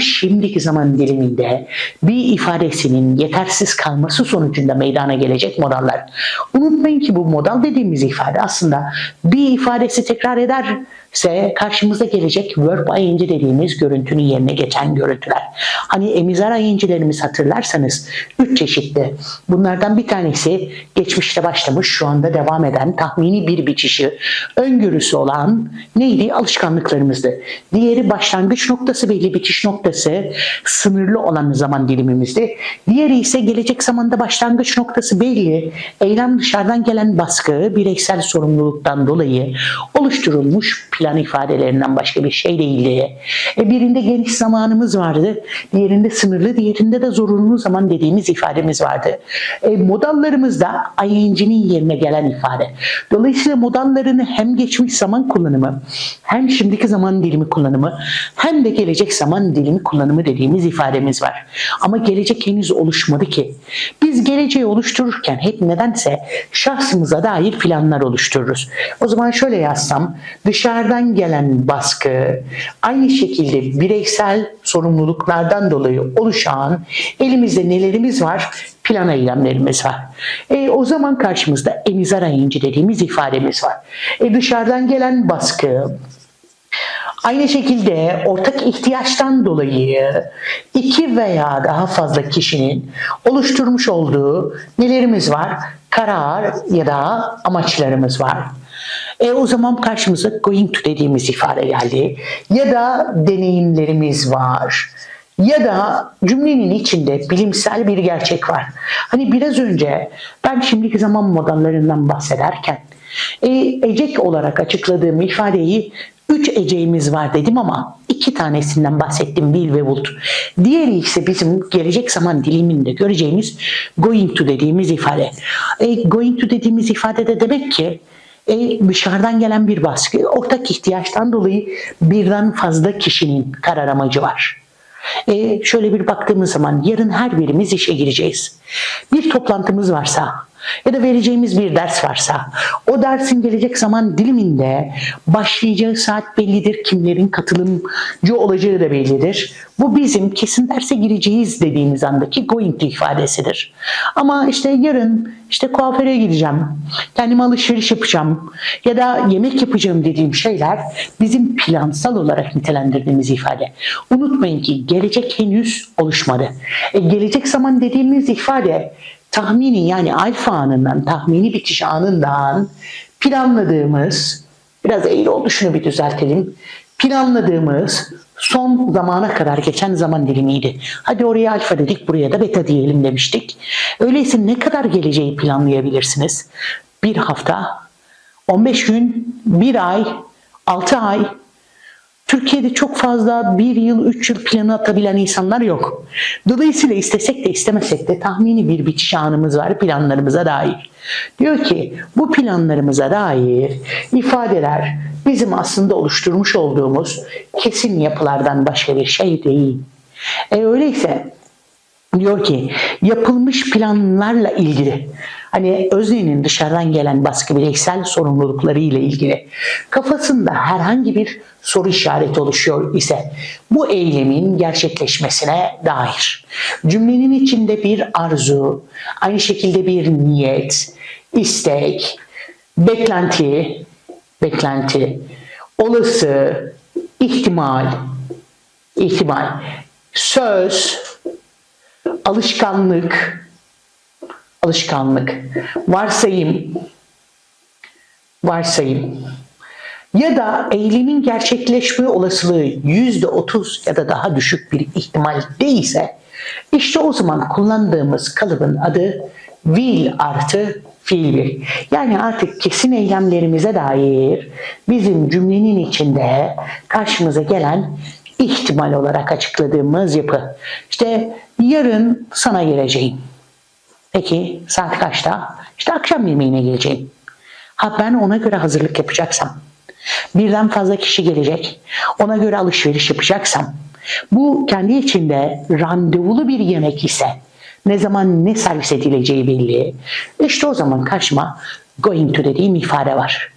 şimdiki zaman diliminde bir ifadesinin yetersiz kalması sonucunda meydana gelecek modallar. Unutmayın ki bu modal dediğimiz ifade aslında bir ifadesi tekrar ederse karşımıza gelecek verb ing dediğimiz görüntünün yerine geçen görüntüler. Hani emizar ing'lerimiz hatırlarsanız üç çeşitli. Bunlardan bir tanesi geçmişte başlamış şu anda devam eden tahmini bir biçişi öngörüsü olan neydi? Alışkanlıklarımızdı. Diğeri başlangıç noktası belli bitiş noktası sınırlı olan zaman dilimimizdi. Diğeri ise gelecek zamanda başlangıç noktası belli. Eylem dışarıdan gelen baskı bireysel sorumluluktan dolayı oluşturulmuş plan ifadelerinden başka bir şey değildi. E birinde geniş zamanımız vardı. Diğerinde sınırlı, diğerinde de zorunlu zaman dediğimiz ifademiz vardı. E, modallarımız da ing'nin yerine gelen ifade. Dolayısıyla modallarını hem geçmiş zaman kullanımı, hem şimdiki zaman dilimi kullanımı, hem de gelecek zaman dilimi kullanımı dediğimiz ifademiz var. Ama gelecek henüz oluşmadı ki. Biz geleceği oluştururken hep nedense şahsımıza dair planlar oluştururuz. O zaman şöyle yazsam, dışarıdan gelen baskı, aynı şekilde bireysel sorumluluklardan dolayı oluşan elimizde nelerimiz var? Plan eylemlerimiz var. E, o zaman karşımızda emizar ayıncı dediğimiz ifademiz var. E, dışarıdan gelen baskı, Aynı şekilde ortak ihtiyaçtan dolayı iki veya daha fazla kişinin oluşturmuş olduğu nelerimiz var? Karar ya da amaçlarımız var. E o zaman karşımıza going to dediğimiz ifade geldi. Ya da deneyimlerimiz var. Ya da cümlenin içinde bilimsel bir gerçek var. Hani biraz önce ben şimdiki zaman modellarından bahsederken e, ecek olarak açıkladığım ifadeyi üç eceğimiz var dedim ama iki tanesinden bahsettim will ve would. Diğeri ise bizim gelecek zaman diliminde göreceğimiz going to dediğimiz ifade. E, going to dediğimiz ifade de demek ki e, dışarıdan gelen bir baskı, ortak ihtiyaçtan dolayı birden fazla kişinin karar amacı var. E, şöyle bir baktığımız zaman yarın her birimiz işe gireceğiz. Bir toplantımız varsa ya da vereceğimiz bir ders varsa o dersin gelecek zaman diliminde başlayacağı saat bellidir. Kimlerin katılımcı olacağı da bellidir. Bu bizim kesin derse gireceğiz dediğimiz andaki going to ifadesidir. Ama işte yarın işte kuaföre gideceğim, kendime alışveriş yapacağım ya da yemek yapacağım dediğim şeyler bizim plansal olarak nitelendirdiğimiz ifade. Unutmayın ki gelecek henüz oluşmadı. E, gelecek zaman dediğimiz ifade tahmini yani alfa anından, tahmini bitiş anından planladığımız, biraz eğri oldu şunu bir düzeltelim, planladığımız son zamana kadar geçen zaman dilimiydi. Hadi oraya alfa dedik, buraya da beta diyelim demiştik. Öyleyse ne kadar geleceği planlayabilirsiniz? Bir hafta, 15 gün, bir ay, 6 ay, Türkiye'de çok fazla bir yıl, üç yıl planı atabilen insanlar yok. Dolayısıyla istesek de istemesek de tahmini bir bitiş anımız var planlarımıza dair. Diyor ki bu planlarımıza dair ifadeler bizim aslında oluşturmuş olduğumuz kesin yapılardan başka bir şey değil. E öyleyse diyor ki yapılmış planlarla ilgili hani Özne'nin dışarıdan gelen baskı bireysel sorumlulukları ile ilgili kafasında herhangi bir soru işareti oluşuyor ise bu eylemin gerçekleşmesine dair cümlenin içinde bir arzu, aynı şekilde bir niyet, istek, beklenti, beklenti, olası, ihtimal, ihtimal, söz, alışkanlık, alışkanlık, varsayım, varsayım. Ya da eylemin gerçekleşme olasılığı yüzde otuz ya da daha düşük bir ihtimal değilse işte o zaman kullandığımız kalıbın adı will artı fiil Yani artık kesin eylemlerimize dair bizim cümlenin içinde karşımıza gelen ihtimal olarak açıkladığımız yapı. İşte yarın sana geleceğim. Peki saat kaçta? İşte akşam yemeğine geleceğim. Ha ben ona göre hazırlık yapacaksam, birden fazla kişi gelecek, ona göre alışveriş yapacaksam, bu kendi içinde randevulu bir yemek ise ne zaman ne servis edileceği belli. İşte o zaman karşıma going to dediğim ifade var.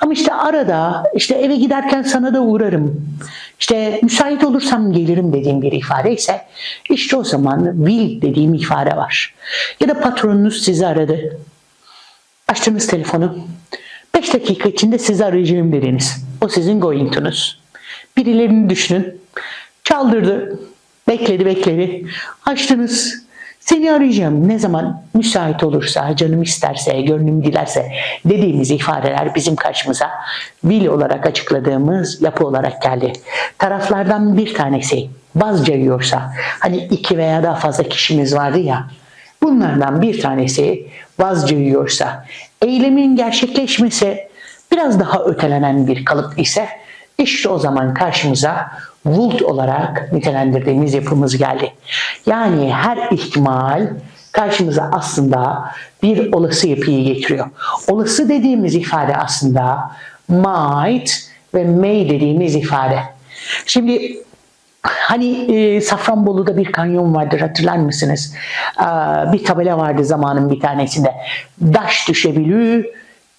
Ama işte arada işte eve giderken sana da uğrarım. İşte müsait olursam gelirim dediğim bir ifade ise işte o zaman will dediğim ifade var. Ya da patronunuz sizi aradı. Açtınız telefonu. 5 dakika içinde sizi arayacağım dediniz. O sizin going to'nuz. Birilerini düşünün. Çaldırdı. Bekledi bekledi. Açtınız. Seni arayacağım ne zaman müsait olursa, canım isterse, gönlüm dilerse dediğimiz ifadeler bizim karşımıza will olarak açıkladığımız yapı olarak geldi. Taraflardan bir tanesi vaz cayıyorsa, hani iki veya daha fazla kişimiz vardı ya, bunlardan bir tanesi vaz cayıyorsa, eylemin gerçekleşmesi biraz daha ötelenen bir kalıp ise işte o zaman karşımıza would olarak nitelendirdiğimiz yapımız geldi. Yani her ihtimal karşımıza aslında bir olası yapıyı getiriyor. Olası dediğimiz ifade aslında might ve may dediğimiz ifade. Şimdi Hani e, Safranbolu'da bir kanyon vardır hatırlar mısınız? Aa, bir tabela vardı zamanın bir tanesinde. Daş düşebiliyor,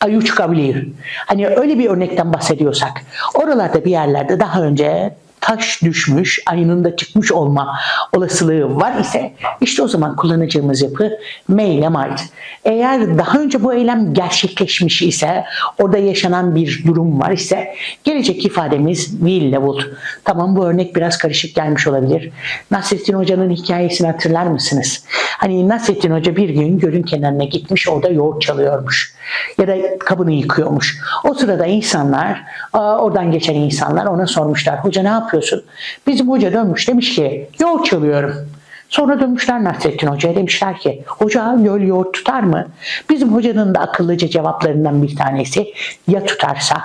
ayı çıkabiliyor. Hani öyle bir örnekten bahsediyorsak. Oralarda bir yerlerde daha önce taş düşmüş, ayının da çıkmış olma olasılığı var ise işte o zaman kullanacağımız yapı might. Eğer daha önce bu eylem gerçekleşmiş ise orada yaşanan bir durum var ise gelecek ifademiz will ile would. Tamam bu örnek biraz karışık gelmiş olabilir. Nasrettin Hoca'nın hikayesini hatırlar mısınız? Hani Nasrettin Hoca bir gün gölün kenarına gitmiş orada yoğurt çalıyormuş. Ya da kabını yıkıyormuş. O sırada insanlar, oradan geçen insanlar ona sormuşlar. Hoca ne yapıyorsun? Bizim hoca dönmüş demiş ki yoğurt çalıyorum. Sonra dönmüşler Nasrettin Hoca'ya demişler ki hoca göl yoğurt tutar mı? Bizim hocanın da akıllıca cevaplarından bir tanesi ya tutarsa?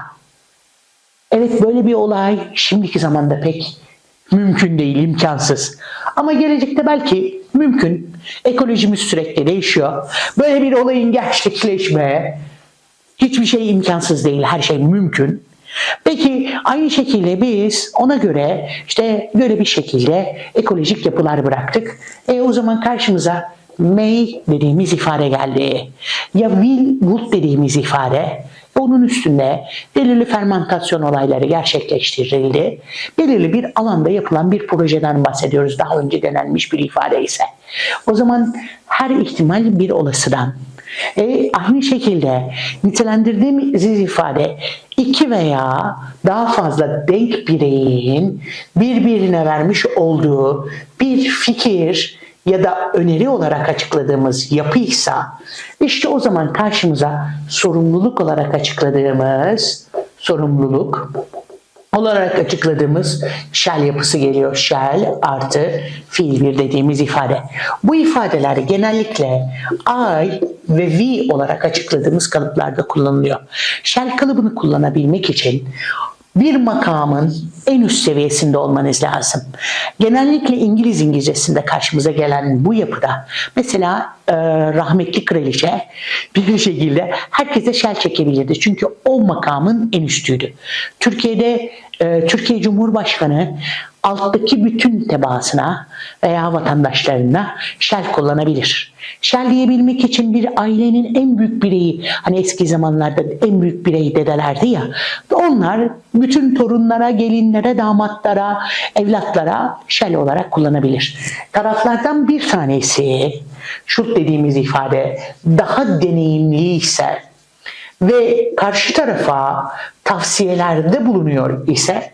Evet böyle bir olay şimdiki zamanda pek mümkün değil, imkansız. Ama gelecekte belki mümkün. Ekolojimiz sürekli değişiyor. Böyle bir olayın gerçekleşmeye hiçbir şey imkansız değil, her şey mümkün. Peki aynı şekilde biz ona göre işte böyle bir şekilde ekolojik yapılar bıraktık. E o zaman karşımıza may dediğimiz ifade geldi. Ya will, would dediğimiz ifade onun üstünde belirli fermentasyon olayları gerçekleştirildi. Belirli bir alanda yapılan bir projeden bahsediyoruz. Daha önce denenmiş bir ifade ise. O zaman her ihtimal bir olasıdan. E, aynı şekilde nitelendirdiğimiz ifade iki veya daha fazla denk bireyin birbirine vermiş olduğu bir fikir ya da öneri olarak açıkladığımız yapıysa işte o zaman karşımıza sorumluluk olarak açıkladığımız sorumluluk olarak açıkladığımız shall yapısı geliyor. Shall artı fiil bir dediğimiz ifade. Bu ifadeler genellikle I ve we olarak açıkladığımız kalıplarda kullanılıyor. Shall kalıbını kullanabilmek için bir makamın en üst seviyesinde olmanız lazım. Genellikle İngiliz İngilizcesinde karşımıza gelen bu yapıda mesela e, rahmetli kraliçe bir şekilde herkese şel çekebilirdi. Çünkü o makamın en üstüydü. Türkiye'de e, Türkiye Cumhurbaşkanı alttaki bütün tebaasına veya vatandaşlarına şel kullanabilir. Şel diyebilmek için bir ailenin en büyük bireyi, hani eski zamanlarda en büyük birey dedelerdi ya, onlar bütün torunlara, gelinlere, damatlara, evlatlara şel olarak kullanabilir. Taraflardan bir tanesi, şut dediğimiz ifade daha deneyimli ise ve karşı tarafa tavsiyelerde bulunuyor ise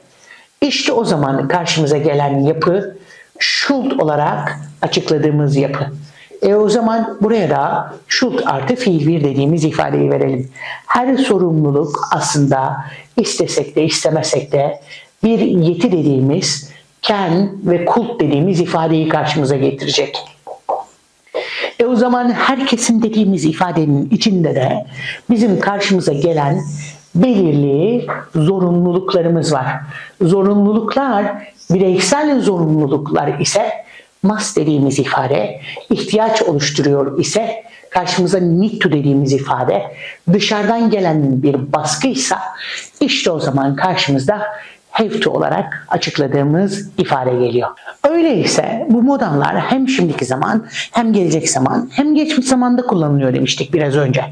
işte o zaman karşımıza gelen yapı should olarak açıkladığımız yapı. E o zaman buraya da should artı fiil bir dediğimiz ifadeyi verelim. Her sorumluluk aslında istesek de istemesek de bir yeti dediğimiz can ve kult dediğimiz ifadeyi karşımıza getirecek. E o zaman herkesin dediğimiz ifadenin içinde de bizim karşımıza gelen belirli zorunluluklarımız var. Zorunluluklar, bireysel zorunluluklar ise must dediğimiz ifade, ihtiyaç oluşturuyor ise karşımıza need to dediğimiz ifade, dışarıdan gelen bir baskıysa işte o zaman karşımızda to olarak açıkladığımız ifade geliyor. Öyleyse bu modallar hem şimdiki zaman hem gelecek zaman hem geçmiş zamanda kullanılıyor demiştik biraz önce.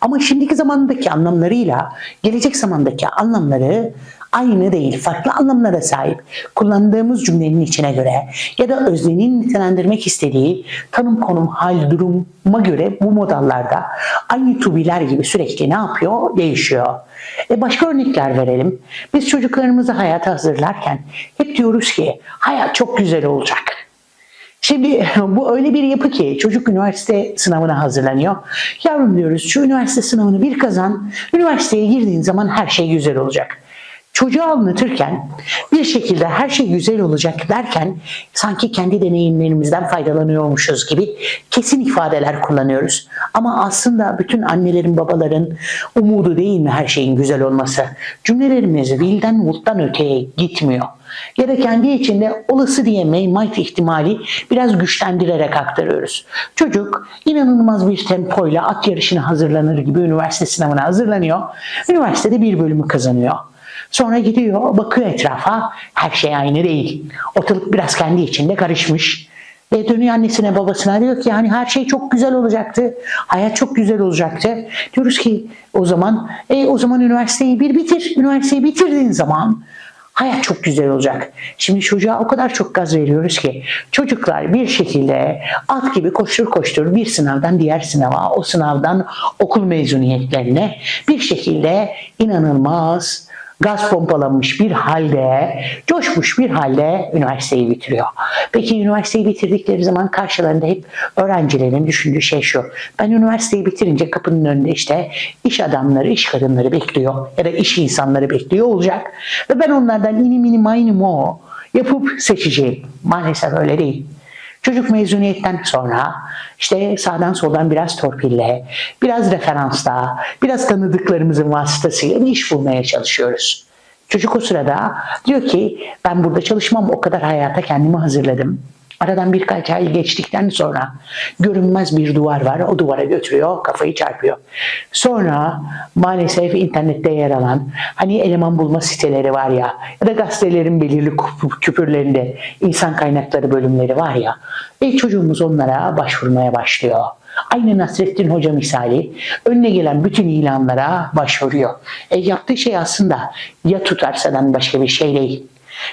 Ama şimdiki zamandaki anlamlarıyla gelecek zamandaki anlamları aynı değil, farklı anlamlara sahip. Kullandığımız cümlenin içine göre ya da öznenin nitelendirmek istediği tanım, konum, hal, duruma göre bu modallarda aynı tubiler gibi sürekli ne yapıyor? Değişiyor. E başka örnekler verelim. Biz çocuklarımızı hayata hazırlarken hep diyoruz ki hayat çok güzel olacak. Şimdi bu öyle bir yapı ki çocuk üniversite sınavına hazırlanıyor. Yavrum diyoruz şu üniversite sınavını bir kazan, üniversiteye girdiğin zaman her şey güzel olacak. Çocuğa anlatırken bir şekilde her şey güzel olacak derken sanki kendi deneyimlerimizden faydalanıyormuşuz gibi kesin ifadeler kullanıyoruz. Ama aslında bütün annelerin babaların umudu değil mi her şeyin güzel olması? Cümlelerimiz vilden muttan öteye gitmiyor ya da kendi içinde olası diye might ihtimali biraz güçlendirerek aktarıyoruz. Çocuk inanılmaz bir tempoyla at yarışına hazırlanır gibi üniversite sınavına hazırlanıyor. Üniversitede bir bölümü kazanıyor. Sonra gidiyor, bakıyor etrafa, her şey aynı değil. Ortalık biraz kendi içinde karışmış. Ve dönüyor annesine babasına diyor ki yani her şey çok güzel olacaktı. Hayat çok güzel olacaktı. Diyoruz ki o zaman e, o zaman üniversiteyi bir bitir. Üniversiteyi bitirdiğin zaman hayat çok güzel olacak. Şimdi çocuğa o kadar çok gaz veriyoruz ki çocuklar bir şekilde at gibi koştur koştur bir sınavdan diğer sınava, o sınavdan okul mezuniyetlerine bir şekilde inanılmaz gaz pompalanmış bir halde, coşmuş bir halde üniversiteyi bitiriyor. Peki üniversiteyi bitirdikleri zaman karşılarında hep öğrencilerin düşündüğü şey şu. Ben üniversiteyi bitirince kapının önünde işte iş adamları, iş kadınları bekliyor ya da iş insanları bekliyor olacak. Ve ben onlardan inim inim aynı o yapıp seçeceğim. Maalesef öyle değil. Çocuk mezuniyetten sonra işte sağdan soldan biraz torpille, biraz referansla, biraz tanıdıklarımızın vasıtasıyla bir iş bulmaya çalışıyoruz. Çocuk o sırada diyor ki ben burada çalışmam o kadar hayata kendimi hazırladım. Aradan birkaç ay geçtikten sonra görünmez bir duvar var. O duvara götürüyor, kafayı çarpıyor. Sonra maalesef internette yer alan hani eleman bulma siteleri var ya ya da gazetelerin belirli küp- küpürlerinde insan kaynakları bölümleri var ya ve çocuğumuz onlara başvurmaya başlıyor. Aynı Nasrettin Hoca misali önüne gelen bütün ilanlara başvuruyor. E yaptığı şey aslında ya tutarsadan başka bir şey değil.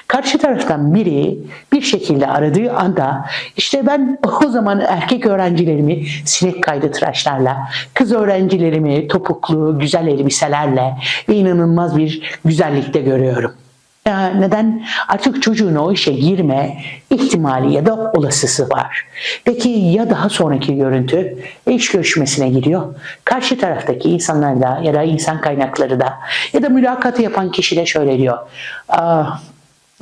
Karşı taraftan biri bir şekilde aradığı anda işte ben o zaman erkek öğrencilerimi sinek kaydı tıraşlarla, kız öğrencilerimi topuklu güzel elbiselerle ve inanılmaz bir güzellikte görüyorum. Ya neden? Artık çocuğun o işe girme ihtimali ya da olasısı var. Peki ya daha sonraki görüntü iş görüşmesine gidiyor. Karşı taraftaki insanlar da ya da insan kaynakları da ya da mülakatı yapan kişi de şöyle diyor. Aa,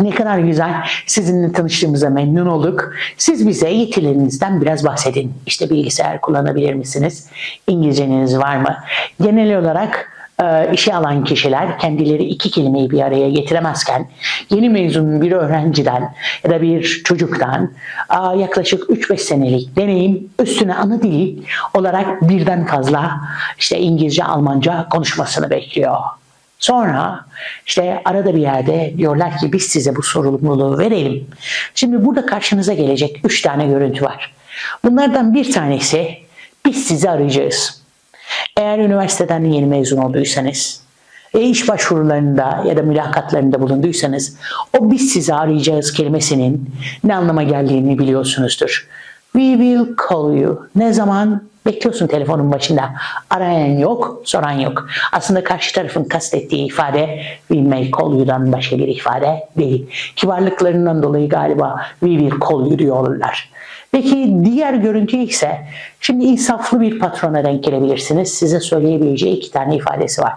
ne kadar güzel. Sizinle tanıştığımıza memnun olduk. Siz bize yetilerinizden biraz bahsedin. İşte bilgisayar kullanabilir misiniz? İngilizceniz var mı? Genel olarak e, işe alan kişiler kendileri iki kelimeyi bir araya getiremezken yeni mezun bir öğrenciden ya da bir çocuktan yaklaşık 3-5 senelik deneyim üstüne ana dil olarak birden fazla işte İngilizce, Almanca konuşmasını bekliyor. Sonra işte arada bir yerde diyorlar ki biz size bu sorumluluğu verelim. Şimdi burada karşınıza gelecek üç tane görüntü var. Bunlardan bir tanesi biz sizi arayacağız. Eğer üniversiteden yeni mezun olduysanız, e, iş başvurularında ya da mülakatlarında bulunduysanız o biz sizi arayacağız kelimesinin ne anlama geldiğini biliyorsunuzdur. We will call you. Ne zaman? Bekliyorsun telefonun başında. Arayan yok, soran yok. Aslında karşı tarafın kastettiği ifade we may call you'dan başka bir ifade değil. Kibarlıklarından dolayı galiba we will call you diyorlar. Peki diğer görüntü ise şimdi insaflı bir patrona denk gelebilirsiniz. Size söyleyebileceği iki tane ifadesi var.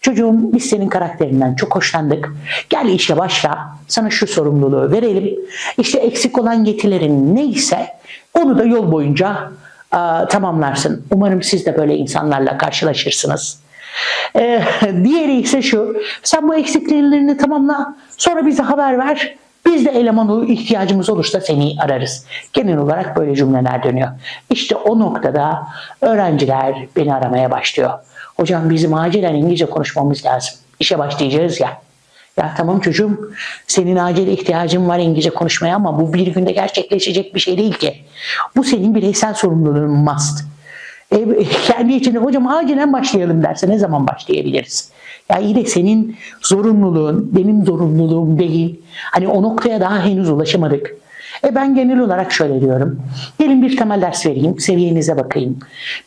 Çocuğum biz senin karakterinden çok hoşlandık. Gel işe başla. Sana şu sorumluluğu verelim. İşte eksik olan yetilerin neyse onu da yol boyunca tamamlarsın. Umarım siz de böyle insanlarla karşılaşırsınız. Ee, diğeri ise şu. Sen bu eksikliklerini tamamla. Sonra bize haber ver. Biz de eleman ihtiyacımız olursa seni ararız. Genel olarak böyle cümleler dönüyor. İşte o noktada öğrenciler beni aramaya başlıyor. Hocam bizim acilen İngilizce konuşmamız lazım. İşe başlayacağız ya. Ya tamam çocuğum senin acil ihtiyacın var İngilizce konuşmaya ama bu bir günde gerçekleşecek bir şey değil ki. Bu senin bireysel sorumluluğun must. E, kendi içinde hocam acilen başlayalım derse ne zaman başlayabiliriz? Ya iyi de senin zorunluluğun benim zorunluluğum değil. Hani o noktaya daha henüz ulaşamadık. E ben genel olarak şöyle diyorum. Gelin bir temel ders vereyim, seviyenize bakayım.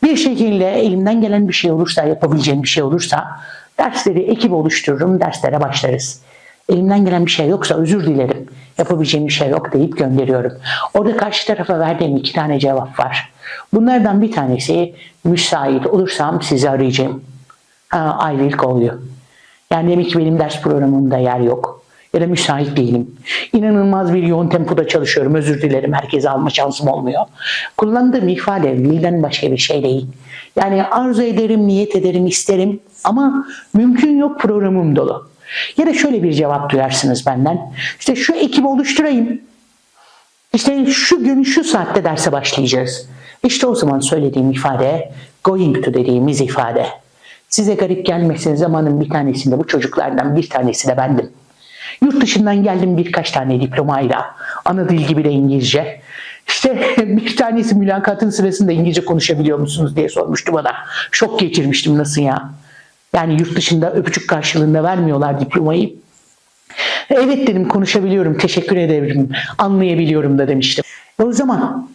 Bir şekilde elimden gelen bir şey olursa, yapabileceğim bir şey olursa dersleri ekip oluştururum, derslere başlarız. Elimden gelen bir şey yoksa özür dilerim. Yapabileceğim bir şey yok deyip gönderiyorum. Orada karşı tarafa verdiğim iki tane cevap var. Bunlardan bir tanesi müsait olursam sizi arayacağım. I will call you. Yani demek ki benim ders programımda yer yok. Ya da müsait değilim. İnanılmaz bir yoğun tempoda çalışıyorum. Özür dilerim. Herkese alma şansım olmuyor. Kullandığım ifade will'den başka bir şey değil. Yani arzu ederim, niyet ederim, isterim ama mümkün yok programım dolu. Ya da şöyle bir cevap duyarsınız benden. İşte şu ekibi oluşturayım. İşte şu gün şu saatte derse başlayacağız. İşte o zaman söylediğim ifade going to dediğimiz ifade. Size garip gelmesin zamanın bir tanesinde bu çocuklardan bir tanesi de bendim. Yurt dışından geldim birkaç tane diplomayla. Ana dil gibi de İngilizce. İşte bir tanesi mülakatın sırasında İngilizce konuşabiliyor musunuz diye sormuştu bana. Şok geçirmiştim nasıl ya. Yani yurt dışında öpücük karşılığında vermiyorlar diplomayı. Evet dedim konuşabiliyorum teşekkür ederim anlayabiliyorum da demiştim. E o zaman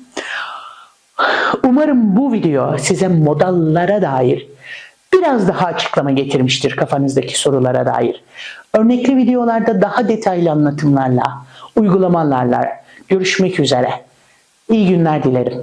umarım bu video size modallara dair biraz daha açıklama getirmiştir kafanızdaki sorulara dair. Örnekli videolarda daha detaylı anlatımlarla, uygulamalarla görüşmek üzere. İyi günler dilerim.